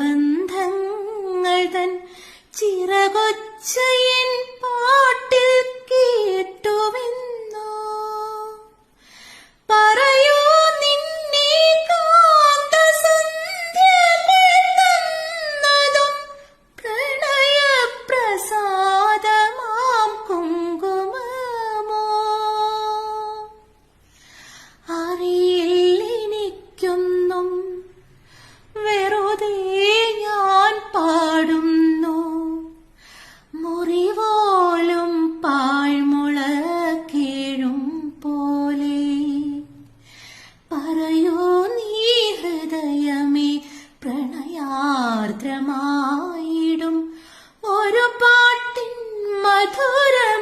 ബന്ധങ്ങൾ തൻ ചിറകൊച്ചയൻ പാ മന്ത്രമായിടും ഒരു പാട്ടിൻ മധുരം